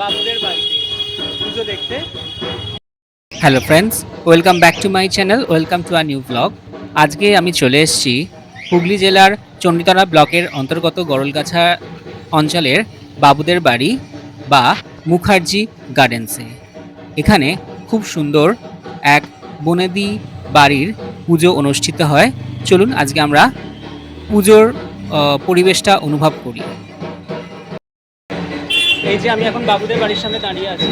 বাবুদের বাড়িতে। পুজো দেখতে। Hello friends welcome back to my channel welcome to a new blog আজকে আমি চলে এসেছি হুগলি জেলার চণ্ডীতলা ব্লকের অন্তর্গত গরলগাছা অঞ্চলের বাবুদের বাড়ি বা মুখার্জি গার্ডেন্সে। এখানে খুব সুন্দর এক বনেদি বাড়ির পুজো অনুষ্ঠিত হয়। চলুন আজকে আমরা পুজোর পরিবেশটা অনুভব করি। এই যে আমি এখন বাবুদের বাড়ির সামনে দাঁড়িয়ে আছি।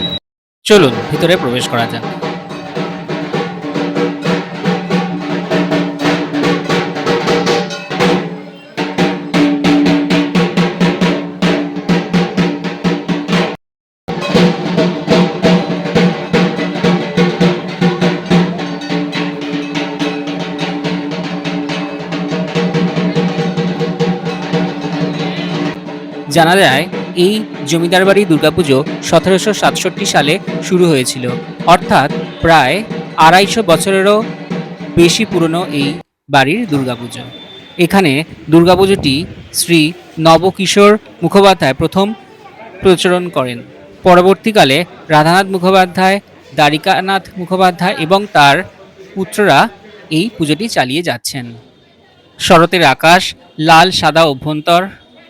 চলুন, ভিতরে প্রবেশ করা যাক। জানা যায়, এই জমিদার বাড়ি দুর্গাপুজো সতেরোশো সাতষট্টি সালে শুরু হয়েছিল। অর্থাৎ প্রায় আড়াইশো বছরেরও বেশি পুরনো এই বাড়ির দুর্গাপুজো। এখানে দুর্গাপুজোটি শ্রী নবকিশোর মুখোপাধ্যায় প্রথম প্রচলন করেন। পরবর্তীকালে রাধানাথ মুখোপাধ্যায়, দ্বারিকানাথ মুখোপাধ্যায় এবং তার পুত্ররা এই পুজোটি চালিয়ে যাচ্ছেন। শরতের আকাশ, লাল সাদা অভ্যন্তর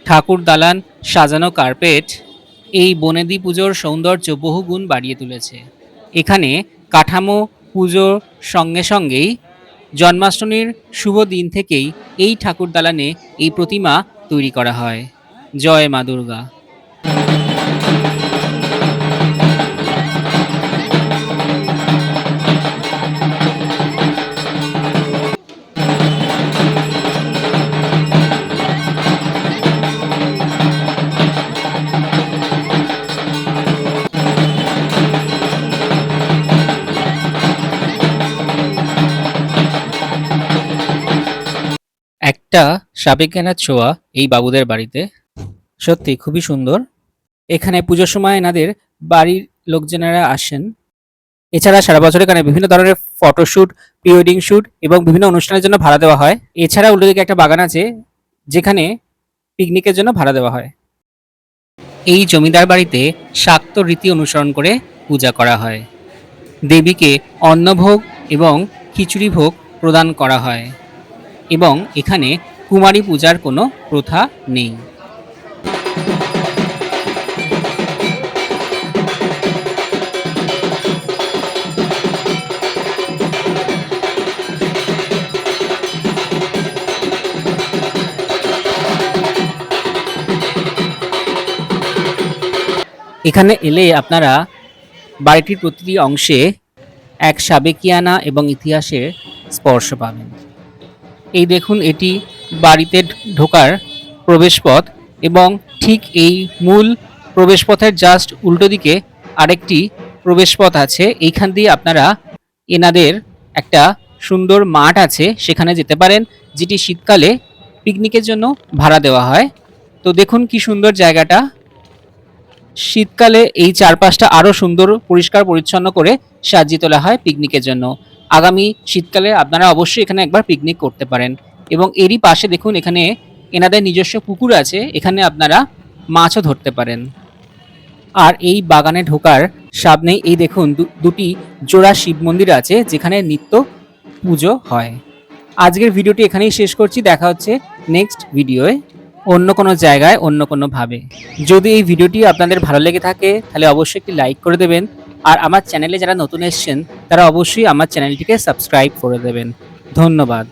ঠাকুর দালান, সাজানো কার্পেট, এই বনেদি পুজোর সৌন্দর্য বহুগুণ বাড়িয়ে তুলেছে। এখানে কাঠামো পুজোর সঙ্গে সঙ্গেই জন্মাষ্টমীর শুভ দিন থেকেই এই ঠাকুর দালানে এই প্রতিমা তৈরি করা হয়। জয় মা দুর্গা। একটা সাবেক সাবেকানা ছোঁয়া এই বাবুদের বাড়িতে। সত্যি খুবই সুন্দর। এখানে পুজোর সময় এনাদের বাড়ির লোকজনেরা আসেন। এছাড়া সারা বছর এখানে বিভিন্ন ধরনের ফটোশ্যুট প্রি ওয়েডিং শ্যুট এবং বিভিন্ন অনুষ্ঠানের জন্য ভাড়া দেওয়া হয়। এছাড়া দিকে একটা বাগান আছে, যেখানে পিকনিকের জন্য ভাড়া দেওয়া হয়। এই জমিদার বাড়িতে শাক্ত রীতি অনুসরণ করে পূজা করা হয়। দেবীকে অন্নভোগ এবং খিচুড়ি ভোগ প্রদান করা হয়। এবং এখানে কুমারী পূজার কোনো প্রথা নেই। এখানে এলে আপনারা বাড়িটির প্রতিটি অংশে এক সাবেকিয়ানা এবং ইতিহাসের স্পর্শ পাবেন। এই দেখুন, এটি বাড়িতে ঢোকার প্রবেশপথ এবং ঠিক এই মূল প্রবেশপথের জাস্ট উল্টো দিকে আরেকটি প্রবেশপথ আছে। এইখান দিয়ে আপনারা এনাদের একটা সুন্দর মাঠ আছে, সেখানে যেতে পারেন, যেটি শীতকালে পিকনিকের জন্য ভাড়া দেওয়া হয়। তো দেখুন কি সুন্দর জায়গাটা। শীতকালে এই চারপাশটা আরও সুন্দর, পরিষ্কার, পরিচ্ছন্ন করে সাজিয়ে তোলা হয় পিকনিকের জন্য। আগামী শীতকালে আপনারা অবশ্যই এখানে একবার পিকনিক করতে পারেন। এবং এরই পাশে দেখুন এখানে এনাদের নিজস্ব পুকুর আছে, এখানে আপনারা মাছও ধরতে পারেন। আর এই বাগানে ঢোকার সামনেই এই দেখুন দুটি জোড়া শিব মন্দির আছে, যেখানে নিত্য পুজো হয়। আজকের ভিডিওটি এখানেই শেষ করছি, দেখা হচ্ছে নেক্সট ভিডিওয়ে অন্য কোনো জায়গায়, অন্য কোনো ভাবে যদি এই ভিডিওটি আপনাদের ভালো লেগে থাকে, তাহলে অবশ্যই একটি লাইক করে দেবেন আর আমার চ্যানেলে যারা নতুন এসছেন তারা অবশ্যই আমার চ্যানেলটিকে সাবস্ক্রাইব করে দেবেন। ধন্যবাদ।